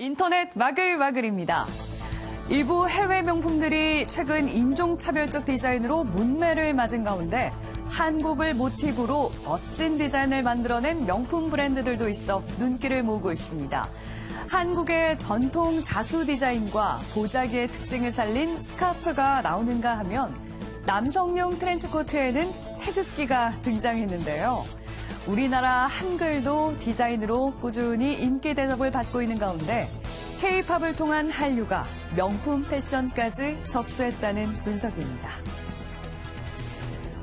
인터넷 와글와글입니다. 일부 해외 명품들이 최근 인종차별적 디자인으로 문매를 맞은 가운데 한국을 모티브로 멋진 디자인을 만들어낸 명품 브랜드들도 있어 눈길을 모으고 있습니다. 한국의 전통 자수 디자인과 보자기의 특징을 살린 스카프가 나오는가 하면 남성용 트렌치코트에는 태극기가 등장했는데요. 우리나라 한글도 디자인으로 꾸준히 인기 대접을 받고 있는 가운데 K-팝을 통한 한류가 명품 패션까지 접수했다는 분석입니다.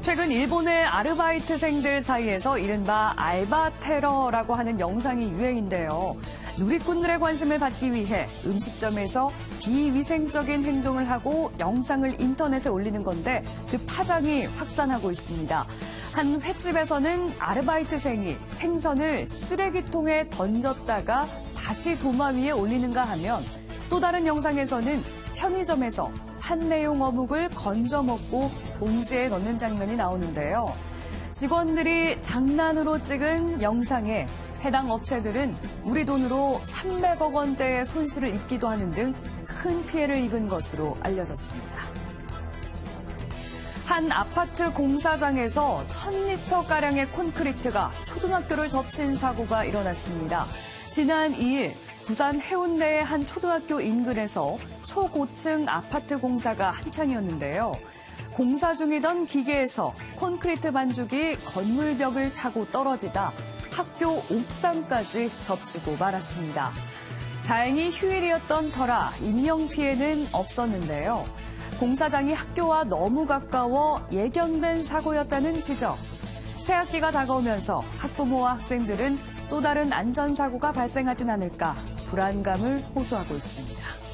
최근 일본의 아르바이트생들 사이에서 이른바 알바 테러라고 하는 영상이 유행인데요. 누리꾼들의 관심을 받기 위해 음식점에서 비위생적인 행동을 하고 영상을 인터넷에 올리는 건데 그 파장이 확산하고 있습니다. 한 횟집에서는 아르바이트생이 생선을 쓰레기통에 던졌다가 다시 도마 위에 올리는가 하면 또 다른 영상에서는 편의점에서 판매용 어묵을 건져 먹고 봉지에 넣는 장면이 나오는데요. 직원들이 장난으로 찍은 영상에 해당 업체들은 우리 돈으로 300억 원대의 손실을 입기도 하는 등 큰 피해를 입은 것으로 알려졌습니다. 한 아파트 공사장에서 1000리터가량의 콘크리트가 초등학교를 덮친 사고가 일어났습니다. 지난 2일 부산 해운대의 한 초등학교 인근에서 초고층 아파트 공사가 한창이었는데요. 공사 중이던 기계에서 콘크리트 반죽이 건물벽을 타고 떨어지다 학교 옥상까지 덮치고 말았습니다. 다행히 휴일이었던 터라 인명피해는 없었는데요. 공사장이 학교와 너무 가까워 예견된 사고였다는 지적. 새학기가 다가오면서 학부모와 학생들은 또 다른 안전사고가 발생하진 않을까 불안감을 호소하고 있습니다.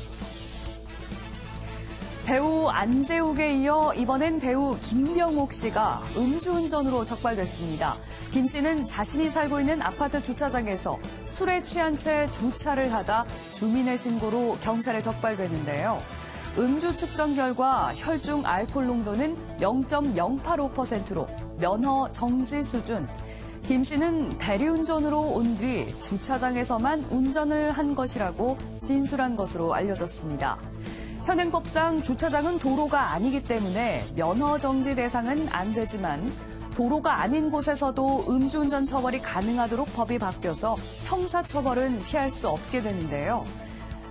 배우 안재욱에 이어 이번엔 배우 김명옥 씨가 음주운전으로 적발됐습니다. 김 씨는 자신이 살고 있는 아파트 주차장에서 술에 취한 채 주차를 하다 주민의 신고로 경찰에 적발됐는데요. 음주 측정 결과 혈중 알코올 농도는 0.085%로 면허 정지 수준. 김 씨는 대리운전으로 온 뒤 주차장에서만 운전을 한 것이라고 진술한 것으로 알려졌습니다. 현행법상 주차장은 도로가 아니기 때문에 면허 정지 대상은 안 되지만 도로가 아닌 곳에서도 음주운전 처벌이 가능하도록 법이 바뀌어서 형사처벌은 피할 수 없게 되는데요.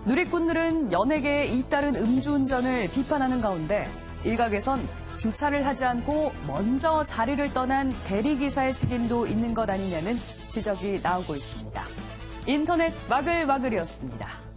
누리꾼들은 연예계에 잇따른 음주운전을 비판하는 가운데 일각에선 주차를 하지 않고 먼저 자리를 떠난 대리기사의 책임도 있는 것 아니냐는 지적이 나오고 있습니다. 인터넷 와글와글이었습니다.